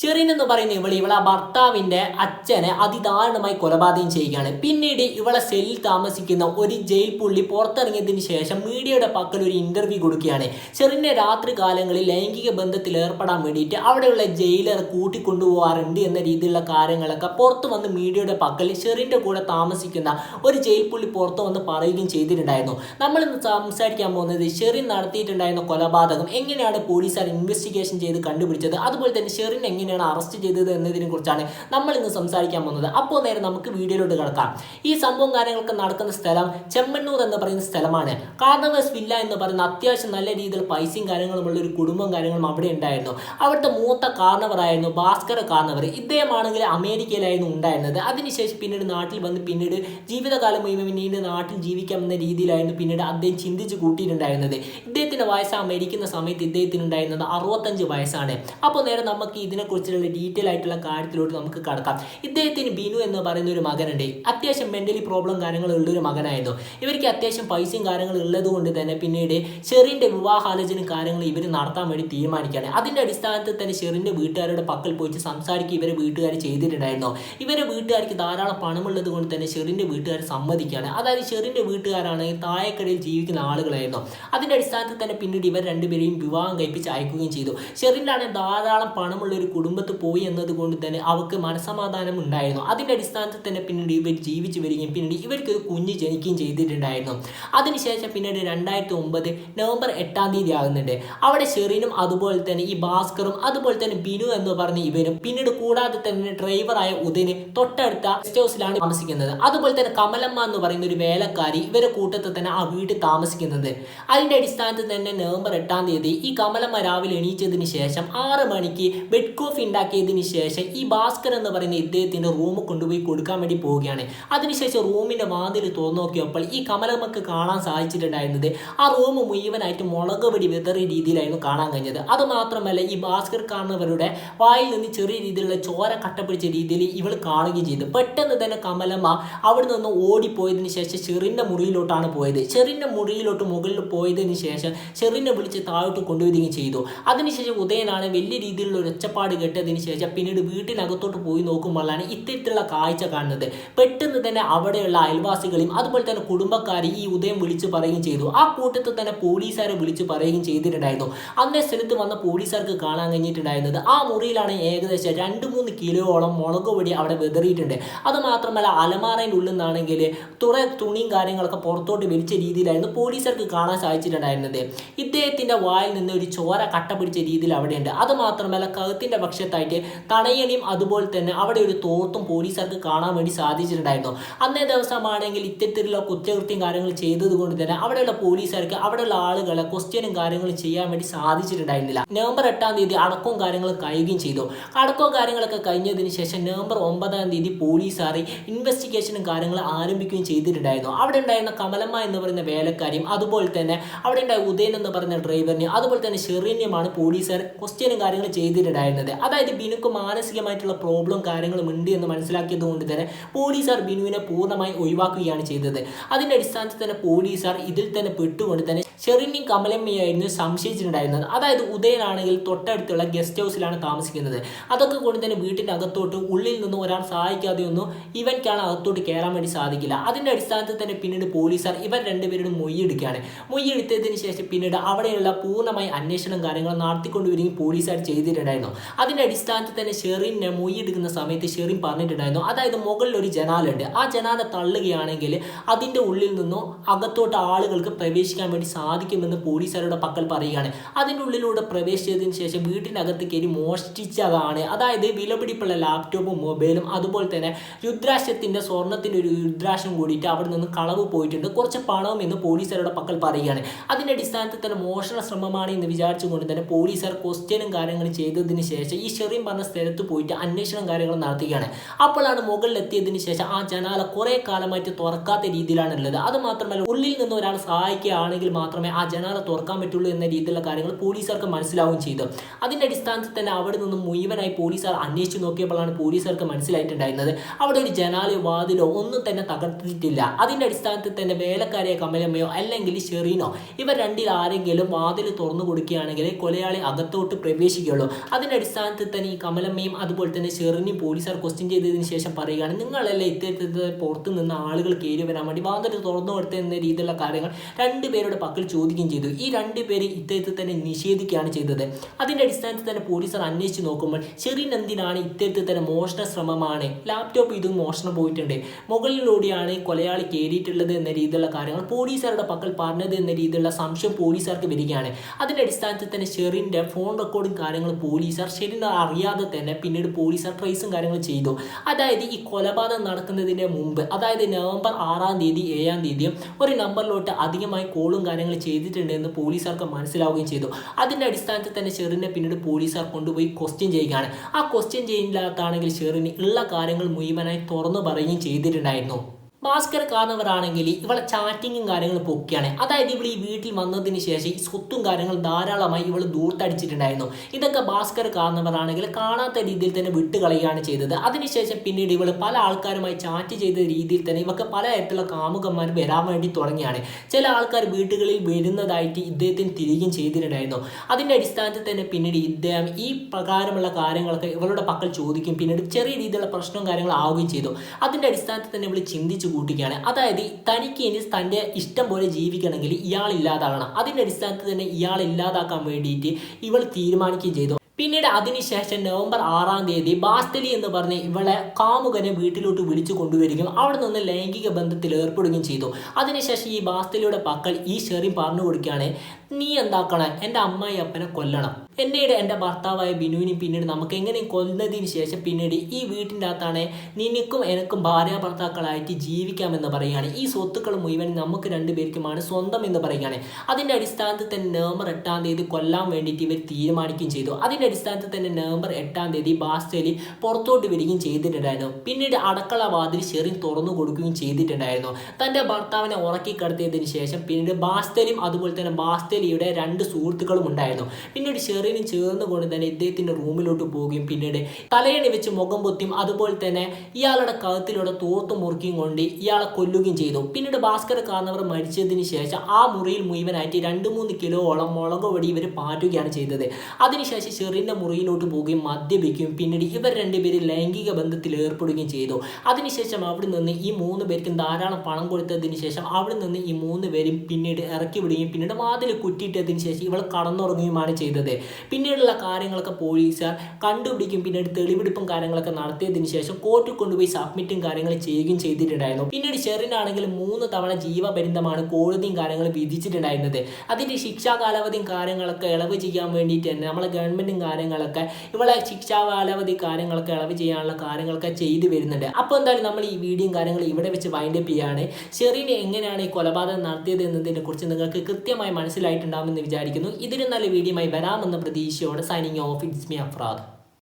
ഷെറിൻ എന്ന് പറയുന്ന ഇവൾ ഇവളെ ഭർത്താവിന്റെ അച്ഛനെ അതിദാരുണമായി കൊലപാതകം ചെയ്യുകയാണ്. പിന്നീട് ഇവളെ സെല്ലിൽ താമസിക്കുന്ന ഒരു ജയിൽ പുള്ളി പുറത്തിറങ്ങിയതിന് ശേഷം മീഡിയയുടെ പക്കൽ ഒരു ഇന്റർവ്യൂ കൊടുക്കുകയാണ്. ഷെറിന്റെ രാത്രി കാലങ്ങളിൽ ലൈംഗിക ബന്ധത്തിൽ ഏർപ്പെടാൻ വേണ്ടിയിട്ട് അവിടെയുള്ള ജയിലർ കൂട്ടിക്കൊണ്ടുപോകാറുണ്ട് എന്ന രീതിയിലുള്ള കാര്യങ്ങളൊക്കെ പുറത്തു വന്ന് മീഡിയയുടെ പക്കൽ ഷെറിന്റെ കൂടെ താമസിക്കുന്ന ഒരു ജയിൽ പുള്ളി പുറത്തു വന്ന് പറയുകയും ചെയ്തിട്ടുണ്ടായിരുന്നു. നമ്മൾ ഇന്ന് സംസാരിക്കാൻ പോകുന്നത് ഷെറിൻ നടത്തിയിട്ടുണ്ടായിരുന്ന കൊലപാതകം എങ്ങനെയാണ് പോലീസുകാർ ഇൻവെസ്റ്റിഗേഷൻ ചെയ്ത് കണ്ടുപിടിച്ചത്? അതുപോലെ തന്നെ ഷെറിൻ എങ്ങനെയാണ് അറസ്റ്റ് ചെയ്തത് എന്നതിനെ കുറിച്ചാണ് നമ്മൾ ഇന്ന് സംസാരിക്കാൻ പോകുന്നത്. അപ്പോൾ നേരെ നമുക്ക് വീഡിയോയിലോട്ട് കിടക്കാം. ഈ സംഭവം കാര്യങ്ങളൊക്കെ നടക്കുന്ന സ്ഥലം ചെമ്മണ്ണൂർ എന്ന് പറയുന്ന സ്ഥലമാണ്. കാർണവേഴ്സ് വില്ല എന്ന് പറയുന്ന അത്യാവശ്യം നല്ല രീതിയിൽ പൈസയും കാര്യങ്ങളും ഉള്ള ഒരു കുടുംബം കാര്യങ്ങളും അവിടെ ഉണ്ടായിരുന്നു. അവിടുത്തെ മൂത്ത കാർണവറായിരുന്നു ഭാസ്കര കാർണവർ. ഇദ്ദേഹമാണെങ്കിൽ അമേരിക്കയിലായിരുന്നു ഉണ്ടായിരുന്നത്. അതിനുശേഷം പിന്നീട് നാട്ടിൽ വന്ന് പിന്നീട് ജീവിതകാലം മുഴുവൻ പിന്നീട് നാട്ടിൽ ജീവിക്കാമെന്ന രീതിയിലായിരുന്നു പിന്നീട് അദ്ദേഹം ചിന്തിച്ച് കൂട്ടിയിട്ടുണ്ടായിരുന്നത്. ഇദ്ദേഹത്തിന്റെ വയസ്സ് മരിക്കുന്ന സമയത്ത് ഇദ്ദേഹത്തിനുണ്ടായിരുന്നത് അറുപത്തഞ്ച് വയസ്സാണ്. അപ്പോൾ നേരെ നമുക്ക് ഇതിനെക്കുറിച്ചുള്ള ഡീറ്റെയിൽ ആയിട്ടുള്ള കാര്യത്തിലോട്ട് നമുക്ക് കടക്കാം. ഇദ്ദേഹത്തിന് ബിനു എന്ന് പറയുന്ന ഒരു മകനുണ്ട്. അത്യാവശ്യം മെന്റലി പ്രോബ്ലം കാര്യങ്ങളുള്ള ഒരു മകനായിരുന്നു. ഇവർക്ക് അത്യാവശ്യം പൈസയും കാര്യങ്ങളും ഉള്ളത് കൊണ്ട് തന്നെ പിന്നീട് ഷെറിന്റെ വിവാഹാലോചന കാര്യങ്ങൾ ഇവർ നടത്താൻ വേണ്ടി തീരുമാനിക്കുകയാണ്. അതിന്റെ അടിസ്ഥാനത്തിൽ തന്നെ ഷെറിന്റെ വീട്ടുകാരുടെ പക്കൽ പോയിട്ട് സംസാരിക്കുക ഇവരെ വീട്ടുകാർ ചെയ്തിട്ടുണ്ടായിരുന്നു. ഇവരെ വീട്ടുകാർക്ക് ധാരാളം പണമുള്ളത് കൊണ്ട് തന്നെ ഷെറിന്റെ വീട്ടുകാർ സമ്മതിക്കുകയാണ്. അതായത് ഷെറിന്റെ വീട്ടുകാരാണ് താഴേക്കടയിൽ ജീവിക്കുന്ന ആളുകളായിരുന്നു. അതിന്റെ അടിസ്ഥാനത്തിൽ തന്നെ പിന്നീട് ഇവർ രണ്ടുപേരെയും വിവാഹം കഴിപ്പിച്ച് അയക്കുകയും ചെയ്തു. ഷെറിനാണ് ധാരാളം പണമുള്ള ഒരു കുടുംബത്ത് പോയി എന്നതുകൊണ്ട് തന്നെ അവർക്ക് മനസമാധാനം ഉണ്ടായിരുന്നു. അതിന്റെ അടിസ്ഥാനത്തിൽ തന്നെ പിന്നീട് ഇവർ ജീവിച്ചു വരികയും പിന്നീട് ഇവർക്ക് ഒരു കുഞ്ഞ് ജനിക്കുകയും ചെയ്തിട്ടുണ്ടായിരുന്നു. അതിനുശേഷം പിന്നീട് രണ്ടായിരത്തി ഒമ്പത് നവംബർ എട്ടാം തീയതി ആകുന്നുണ്ട്. അവിടെ ഷെറിനും അതുപോലെ തന്നെ ഈ ഭാസ്കറും അതുപോലെ തന്നെ ബിനു എന്ന് പറഞ്ഞ ഇവരും പിന്നീട് കൂടാതെ തന്നെ ഡ്രൈവറായ ഉദയന് തൊട്ടടുത്ത ഗസ്റ്റ് ഹൗസിലാണ് താമസിക്കുന്നത്. അതുപോലെ തന്നെ കമലമ്മ എന്ന് പറയുന്ന ഒരു വേലക്കാരി ഇവരെ കൂട്ടത്തിൽ തന്നെ ആ വീട്ടിൽ താമസിക്കുന്നത്. അതിന്റെ അടിസ്ഥാനത്തിൽ തന്നെ നവംബർ എട്ടാം തീയതി ഈ കമലമ്മ രാവിലെ എണീച്ചതിന് ശേഷം ആറ് മണിക്ക് ബെഡ് കോഫി ഉണ്ടാക്കിയതിന് ശേഷം ഈ ഭാസ്കർ എന്ന് പറയുന്ന ഇദ്ദേഹത്തിന്റെ റൂം കൊണ്ടുപോയി കൊടുക്കാൻ വേണ്ടി പോവുകയാണ്. അതിനുശേഷം റൂമിന്റെ വാതിൽ തുറന്നു നോക്കിയപ്പോൾ ഈ കമലമ്മക്ക് കാണാൻ സാധിച്ചിട്ടുണ്ടായിരുന്നത് ആ റൂം മുഴുവനായിട്ട് മുളക് പൊടി വിതറിയ രീതിയിലായിരുന്നു കാണാൻ കഴിഞ്ഞത്. അത് മാത്രമല്ല ഈ ഭാസ്കർ കാണുന്നവരുടെ വായിൽ നിന്ന് ചെറിയ രീതിയിലുള്ള ചോര കട്ടപ്പിടിച്ച രീതിയിൽ ഇവൾ കാണുകയും ചെയ്തു. പെട്ടെന്ന് തന്നെ കമലമ്മ അവിടെ നിന്ന് ഓടിപ്പോയതിനു ശേഷം ചെറിന്റെ മുറിയിലോട്ടാണ് പോയത്. ചെറിന്റെ മുറിയിലോട്ട് മുകളിൽ പോയതിനു ശേഷം ചെറിനെ വിളിച്ച് താഴോട്ട് കൊണ്ടുവരികയും ചെയ്തു. അതിനുശേഷം ഉദയനാണ് വലിയ രീതിയിലുള്ള ഒച്ചപ്പാട് കേട്ടതിന് ശേഷം പിന്നീട് വീട്ടിനകത്തോട്ട് പോയി നോക്കുമ്പോഴാണ് ഇത്തരത്തിലുള്ള കാഴ്ച കാണുന്നത്. പെട്ടെന്ന് തന്നെ അവിടെയുള്ള അയൽവാസികളെയും അതുപോലെ തന്നെ കുടുംബക്കാരെ ഈ ഉദയം വിളിച്ചു പറയുകയും ചെയ്തു. ആ കൂട്ടത്തിൽ തന്നെ പോലീസുകാരെ വിളിച്ചു പറയുകയും ചെയ്തിട്ടുണ്ടായിരുന്നു. അന്നേ സ്ഥലത്ത് വന്ന പോലീസുകാർക്ക് കാണാൻ കഴിഞ്ഞിട്ടുണ്ടായിരുന്നത് ആ മുറിയിലാണ് ഏകദേശം രണ്ട് മൂന്ന് കിലോയോളം മുളക് പൊടി അവിടെ വിതറിയിട്ടുണ്ട്. അത് മാത്രമല്ല അലമാറയുടെ ഉള്ളിൽ നിന്നാണെങ്കിൽ തുറ തുണിയും കാര്യങ്ങളൊക്കെ പുറത്തോട്ട് വലിച്ച രീതിയിലായിരുന്നു പോലീസുകാർക്ക് കാണാൻ സാധിച്ചിട്ടുണ്ടായിരുന്നത്. ഇദ്ദേഹത്തിന്റെ വായിൽ നിന്ന് ഒരു ചോര കട്ട പിടിച്ച രീതിയിൽ അവിടെയുണ്ട്. അത് മാത്രമല്ല കഴുത്തിന്റെ പക്ഷത്തായിട്ട് തടയണിയും അതുപോലെ തന്നെ അവിടെ ഒരു തോർത്തും പോലീസുകാർക്ക് കാണാൻ വേണ്ടി സാധിച്ചിട്ടുണ്ടായിരുന്നു. അന്നേ ദിവസമാണെങ്കിൽ ഇത്തരത്തിലുള്ള കുറ്റകൃത്യം കാര്യങ്ങൾ ചെയ്തത് കൊണ്ട് തന്നെ അവിടെയുള്ള പോലീസുകാർക്ക് അവിടെയുള്ള ആളുകളെ ക്വസ്റ്റ്യനും കാര്യങ്ങളും ചെയ്യാൻ വേണ്ടി സാധിച്ചിട്ടുണ്ടായിരുന്നില്ല. നവംബർ എട്ടാം തീയതി അടക്കവും കാര്യങ്ങളും കഴിയുകയും ചെയ്തു. അടക്കവും കാര്യങ്ങളൊക്കെ കഴിഞ്ഞതിന് ശേഷം നവംബർ ഒമ്പതാം തീയതി പോലീസുകാർ ഇൻവെസ്റ്റിഗേഷനും കാര്യങ്ങളും ആരംഭിക്കുകയും ചെയ്തിട്ടുണ്ടായിരുന്നു. അവിടെ ഉണ്ടായിരുന്ന കമലമ്മ എന്ന് പറയുന്ന വേലക്കാരിയും അതുപോലെ തന്നെ അവിടെ ഉണ്ടായ ഉദയൻ എന്ന് പറയുന്ന ഡ്രൈവറിനെയും അതുപോലെ തന്നെ ഷെറിനെയുമാണ് പോലീസുകാർ ക്വസ്റ്റ്യനും കാര്യങ്ങളും ചെയ്തിട്ടുണ്ടായിരുന്നത്. അതായത് ബിനുക്ക് മാനസികമായിട്ടുള്ള പ്രോബ്ലം കാര്യങ്ങളും ഉണ്ട് എന്ന് മനസ്സിലാക്കിയത് കൊണ്ട് തന്നെ പോലീസുകാർ ബിനുവിനെ പൂർണമായി ഒഴിവാക്കുകയാണ് ചെയ്തത്. അതിന്റെ അടിസ്ഥാനത്തിൽ തന്നെ പോലീസുകാർ ഇതിൽ തന്നെ പെട്ടുകൊണ്ട് തന്നെ ഷെറിനെയും കമലമ്മയായിരുന്നു സംശയിച്ചിട്ടുണ്ടായിരുന്നത്. അതായത് ഉദയനാണെങ്കിൽ തൊട്ടടുത്തുള്ള ഗസ്റ്റ് ഹൗസിലാണ് താമസിക്കുന്നത്. അതൊക്കെ കൊണ്ട് തന്നെ വീട്ടിന്റെ അകത്തോട്ട് ഉള്ളിൽ നിന്നും ഒരാൾ സഹായിക്കാതെ ഒന്നും ഇവൻക്കാണ് അകത്തോട്ട് കയറാൻ വേണ്ടി സാധിക്കില്ല. അതിന്റെ അടിസ്ഥാനത്തിൽ തന്നെ പിന്നീട് പോലീസുകാർ ഇവർ രണ്ടുപേരുടെ മൊയ്യെടുക്കുകയാണ് മൊയ്യെടുത്തതിന് ശേഷം പിന്നീട് അവിടെയുള്ള പൂർണമായി അന്വേഷണം കാര്യങ്ങൾ നടത്തിക്കൊണ്ടുവരികയും പോലീസുകാർ ചെയ്തിട്ടുണ്ടായിരുന്നു. അതിന്റെ അടിസ്ഥാനത്തിൽ തന്നെ ഷെറിനെ മൊയ്യെടുക്കുന്ന സമയത്ത് ഷെറിൻ പറഞ്ഞിട്ടുണ്ടായിരുന്നു. അതായത് മുകളിൽ ഒരു ജനാലുണ്ട് ആ ജനാല തള്ളുകയാണെങ്കിൽ അതിന്റെ ഉള്ളിൽ നിന്നോ അകത്തോട്ട് ആളുകൾക്ക് പ്രവേശിക്കാൻ വേണ്ടി സാധിക്കുമെന്ന് പോലീസുകാരുടെ പക്കൽ പറയുകയാണ്. അതിന്റെ ഉള്ളിലൂടെ പ്രവേശിച്ചതിന് ശേഷം വീട്ടിനകത്ത് കയറി മോഷ്ടിച്ചതാണ്. അതായത് വിലപിടിപ്പുള്ള ലാപ്ടോപ്പും മൊബൈലും അതുപോലെ തന്നെ രുദ്രാശത്തിന്റെ സ്വർണത്തിന്റെ ഒരു രുദ്രാശം കൂടിയിട്ട് അവിടെ നിന്ന് കളവ് പോയിട്ടുണ്ട്. കുറച്ച് പണവും എന്ന് പോലീസുകാരുടെ പക്കൽ പറയുകയാണ്. അതിന്റെ അടിസ്ഥാനത്തിൽ തന്നെ മോഷണ ശ്രമമാണ് എന്ന് വിചാരിച്ചുകൊണ്ട് തന്നെ പോലീസുകാർ ക്വസ്റ്റ്യനും കാര്യങ്ങളും ചെയ്തതിന് ശേഷം ഈ ഷെറിൻ പറഞ്ഞ സ്ഥലത്ത് പോയിട്ട് അന്വേഷണം കാര്യങ്ങൾ നടത്തുകയാണ് അപ്പോഴാണ് മുകളിൽ എത്തിയതിന് ശേഷം ആ ജനാല കുറേ കാലമായിട്ട് തുറക്കാത്ത രീതിയിലാണ് ഉള്ളത്. അത് മാത്രമല്ല ഉള്ളിൽ നിന്ന് ഒരാൾ സഹായിക്കുകയാണെങ്കിൽ മാത്രമേ ആ ജനാല തുറക്കാൻ പറ്റുള്ളൂ എന്ന രീതിയിലുള്ള കാര്യങ്ങൾ പോലീസുകാർക്ക് മനസ്സിലാവുകയും ചെയ്തു. അതിന്റെ അടിസ്ഥാനത്തിൽ തന്നെ അവിടെ നിന്ന് മുഴുവനായി പോലീസുകാർ അന്വേഷിച്ച് നോക്കിയപ്പോഴാണ് പോലീസുകാർക്ക് മനസ്സിലായിട്ടുണ്ടായിരുന്നത്. അവിടെ ഒരു ജനാലയോ വാതിലോ ഒന്നും തന്നെ തകർത്തിട്ടില്ല. അതിന്റെ അടിസ്ഥാനത്തിൽ തന്നെ വേലക്കാരിയ കമലമ്മയോ അല്ലെങ്കിൽ ഷെറീനോ ഇവർ രണ്ടിൽ ആരെങ്കിലും വാതിൽ തുറന്നു കൊടുക്കുകയാണെങ്കിൽ കൊലയാളി അകത്തോട്ട് പ്രവേശിക്കുകയുള്ളൂ. അതിന്റെ അടിസ്ഥാനത്തിൽ അടിസ്ഥാനത്തിൽ തന്നെ ഈ കമലമ്മയും അതുപോലെ തന്നെ ഷെറിനെയും പോലീസുകാർ ക്വസ്റ്റ്യൻ ചെയ്തതിന് ശേഷം പറയുകയാണ് നിങ്ങളല്ലേ ഇത്തരത്തിൽ പുറത്ത് നിന്ന് ആളുകൾ കയറി വരാൻ വേണ്ടി വാതിൽ തുറന്നു കൊടുത്ത എന്ന രീതിയിലുള്ള കാര്യങ്ങൾ രണ്ടുപേരുടെ പക്കൽ ചോദിക്കുകയും ചെയ്തു. ഈ രണ്ടുപേരെ ഇത്തരത്തിൽ തന്നെ നിഷേധിക്കുകയാണ് ചെയ്തത്. അതിന്റെ അടിസ്ഥാനത്തിൽ തന്നെ പോലീസുകാർ അന്വേഷിച്ച് നോക്കുമ്പോൾ ഷെറിൻ എന്തിനാണ് ഇത്തരത്തിൽ തന്നെ മോഷണ ശ്രമമാണ്? ലാപ്ടോപ്പ് ഇതും മോഷണം പോയിട്ടുണ്ട്. മുകളിലൂടെയാണ് കൊലയാളി കയറിയിട്ടുള്ളത് എന്ന രീതിയിലുള്ള കാര്യങ്ങൾ പോലീസുകാരുടെ പക്കൽ പറഞ്ഞത് എന്ന രീതിയിലുള്ള സംശയം പോലീസുകാർക്ക് വരികയാണ്. അതിന്റെ അടിസ്ഥാനത്തിൽ തന്നെ ഷെറിന്റെ ഫോൺ റെക്കോർഡും കാര്യങ്ങളും പോലീസുകാർ ഷെറിൻ അറിയാതെ തന്നെ പിന്നീട് പോലീസ് ട്രേസും കാര്യങ്ങളും ചെയ്തു. അതായത് ഈ കൊലപാതകം നടക്കുന്നതിന് മുമ്പ് അതായത് നവംബർ ആറാം തീയതി ഏഴാം തീയതി ഒരു നമ്പറിലോട്ട് അധികമായി കോളും കാര്യങ്ങൾ ചെയ്തിട്ടുണ്ട് എന്ന് പോലീസുകാർക്ക് മനസ്സിലാവുകയും ചെയ്തു. അതിന്റെ അടിസ്ഥാനത്തിൽ തന്നെ ഷെറിനെ പിന്നീട് പോലീസുകാർ കൊണ്ടുപോയി ക്വസ്റ്റ്യൻ ചെയ്യുകയാണ്. ആ ക്വസ്റ്റ്യൻ ചെയ്യുന്നില്ലാത്താണെങ്കിൽ ഷെറിന് ഉള്ള കാര്യങ്ങൾ മുഴുവനായി തുറന്നു പറയുകയും ചെയ്തിട്ടുണ്ടായിരുന്നു. ഭാസ്കർ കാരണവരാണെങ്കിൽ ഇവളെ ചാറ്റിങ്ങും കാര്യങ്ങളും പൊക്കിയാണ്. അതായത് ഇവൾ ഈ വീട്ടിൽ വന്നതിന് ശേഷം ഈ സ്വത്തും കാര്യങ്ങളും ധാരാളമായി ഇവൾ ദൂർത്തടിച്ചിട്ടുണ്ടായിരുന്നു ഇതൊക്കെ ഭാസ്കർ കാരണവരാണെങ്കിൽ കാണാത്ത രീതിയിൽ തന്നെ വിട്ടുകളയുകയാണ് ചെയ്തത്. അതിനുശേഷം പിന്നീട് ഇവൾ പല ആൾക്കാരുമായി ചാറ്റ് ചെയ്ത രീതിയിൽ തന്നെ ഇവക്ക് പല തരത്തിലുള്ള കാമുകന്മാർ വരാൻ വേണ്ടി തുടങ്ങിയാണ്. ചില ആൾക്കാർ വീടുകളിൽ വരുന്നതായിട്ട് ഇദ്ദേഹത്തിന് തിരികെയും ചെയ്തിട്ടുണ്ടായിരുന്നു. അതിന്റെ അടിസ്ഥാനത്തിൽ തന്നെ പിന്നീട് ഇദ്ദേഹം ഈ പ്രകാരമുള്ള കാര്യങ്ങളൊക്കെ ഇവളുടെ പക്കൽ ചോദിക്കും. പിന്നീട് ചെറിയ രീതിയിലുള്ള പ്രശ്നവും കാര്യങ്ങളും ആവുകയും ചെയ്തു. അതിന്റെ അടിസ്ഥാനത്തിൽ തന്നെ ഇവൾ ചിന്തിച്ചു കൂട്ടുകയാണ് അതായത് തനിക്ക് ഇനി തന്റെ ഇഷ്ടം പോലെ ജീവിക്കണമെങ്കിൽ ഇയാൾ ഇല്ലാതാകണം അതിന്റെ അടിസ്ഥാനത്തിൽ തന്നെ ഇയാൾ ഇല്ലാതാക്കാൻ വേണ്ടിയിട്ട് ഇവൾ തീരുമാനിക്കുകയും ചെയ്തു. പിന്നീട് അതിനുശേഷം നവംബർ ആറാം തീയതി ബാസ്റ്റലി എന്ന് പറഞ്ഞ് ഇവളെ കാമുകനെ വീട്ടിലോട്ട് വിളിച്ചു കൊണ്ടുവരികയും അവിടെ നിന്ന് ലൈംഗിക ബന്ധത്തിൽ ഏർപ്പെടുകയും ചെയ്തു. അതിനുശേഷം ഈ ബാസ്റ്റലിയുടെ പക്കൽ ഈ ഷെറിൻ പറഞ്ഞു കൊടുക്കുകയാണ് നീ എന്താക്കണം? എന്റെ അമ്മായി അപ്പനെ കൊല്ലണം. എന്നീട് എന്റെ ഭർത്താവായ ബിനുവിനെ പിന്നീട് നമുക്ക് എങ്ങനെയും കൊല്ലുന്നതിന് ശേഷം പിന്നീട് ഈ വീട്ടിന്റെ അകത്താണ് നിനക്കും എനിക്കും ഭാര്യ ഭർത്താക്കളായിട്ട് ജീവിക്കാമെന്ന് പറയുകയാണ്. ഈ സ്വത്തുക്കൾ മുഴുവൻ നമുക്ക് രണ്ടുപേർക്കുമാണ് സ്വന്തം എന്ന് പറയുകയാണ്. അതിന്റെ അടിസ്ഥാനത്തിൽ തന്നെ നവംബർ എട്ടാം തീയതി കൊല്ലാൻ വേണ്ടിയിട്ട് ഇവർ തീരുമാനിക്കുകയും ചെയ്തു. അതിന്റെ അടിസ്ഥാനത്തിൽ തന്നെ നവംബർ എട്ടാം തീയതി ബാസ്റ്റലി പുറത്തോട്ട് വരികയും ചെയ്തിട്ടുണ്ടായിരുന്നു. പിന്നീട് അടക്കള വാതിൽ ഷെറിൻ തുറന്നു കൊടുക്കുകയും ചെയ്തിട്ടുണ്ടായിരുന്നു. തന്റെ ഭർത്താവിനെ ഉറക്കി കടത്തിയതിനു ശേഷം പിന്നീട് ബാസ്റ്റലിയും അതുപോലെ തന്നെ ബാസ്റ്റലിയുടെ രണ്ട് സുഹൃത്തുക്കളും ഉണ്ടായിരുന്നു. പിന്നീട് ഷെറിനും ചേർന്നുകൊണ്ട് തന്നെ ഇദ്ദേഹത്തിന്റെ റൂമിലോട്ട് പോവുകയും പിന്നീട് തലയണി വെച്ച് മുഖം പൊത്തിയും അതുപോലെ തന്നെ ഇയാളുടെ കഴുത്തിലൂടെ തോർത്ത് മുറുക്കിയും കൊണ്ട് ഇയാളെ കൊല്ലുകയും ചെയ്തു. പിന്നീട് ഭാസ്കർ കാരണവർ മരിച്ചതിന് ശേഷം ആ മുറിയിൽ മുഴുവനായിട്ട് രണ്ട് മൂന്ന് കിലോയോളം മുളക് പൊടി ഇവർ പാറ്റുകയാണ് ചെയ്തത്. അതിനുശേഷം ഷെറിന്റെ മുറിയിലോട്ട് പോവുകയും മദ്യപിക്കുകയും പിന്നീട് ഇവർ രണ്ടുപേരും ലൈംഗിക ബന്ധത്തിൽ ഏർപ്പെടുകയും ചെയ്തു. അതിനുശേഷം അവിടെ നിന്ന് ഈ മൂന്ന് പേർക്കും ധാരാളം പണം കൊടുത്തതിന് ശേഷം അവിടെ നിന്ന് ഈ മൂന്ന് പേരും പിന്നീട് ഇറക്കി വിടുകയും പിന്നീട് വാതിൽ കുറ്റിയിട്ടതിന് ശേഷം ഇവൾ കടന്നുറങ്ങുകയുമാണ് ചെയ്തത്. പിന്നീടുള്ള കാര്യങ്ങളൊക്കെ പോലീസുകാർ കണ്ടുപിടിക്കും പിന്നീട് തെളിവെടുപ്പും കാര്യങ്ങളൊക്കെ നടത്തിയതിന് ശേഷം കോർട്ടിൽ കൊണ്ടുപോയി സബ്മിറ്റും കാര്യങ്ങൾ ചെയ്യുകയും ചെയ്തിട്ടുണ്ടായിരുന്നു. പിന്നീട് ഷെറിനാണെങ്കിൽ മൂന്ന് തവണ ജീവപര്യന്തമാണ് കോടതിയും കാര്യങ്ങളും വിധിച്ചിട്ടുണ്ടായിരുന്നത്. അതിന്റെ ശിക്ഷാ കാലാവധിയും കാര്യങ്ങളൊക്കെ ഇളവ് ചെയ്യാൻ വേണ്ടിയിട്ട് തന്നെ നമ്മളെ ഗവൺമെന്റും കാര്യങ്ങളൊക്കെ ഇവളെ ശിക്ഷാകാലാവധി കാര്യങ്ങളൊക്കെ ഇളവ് ചെയ്യാനുള്ള കാര്യങ്ങളൊക്കെ ചെയ്തു വരുന്നുണ്ട്. അപ്പോൾ എന്തായാലും നമ്മൾ ഈ വീഡിയോയും കാര്യങ്ങളും ഇവിടെ വെച്ച് വൈൻഡ് അപ്പ് ചെയ്യാണ് ഷെറിനെ എങ്ങനെയാണ് ഈ കൊലപാതകം നടത്തിയത് എന്നതിനെ കുറിച്ച് നിങ്ങൾക്ക് കൃത്യമായി മനസ്സിലായിട്ടുണ്ടാകുമെന്ന് വിചാരിക്കുന്നു. ഇതിനും നല്ല വീഡിയോയുമായി വരാമെന്ന പ്രതീക്ഷയോടെ signing off it's me Afrad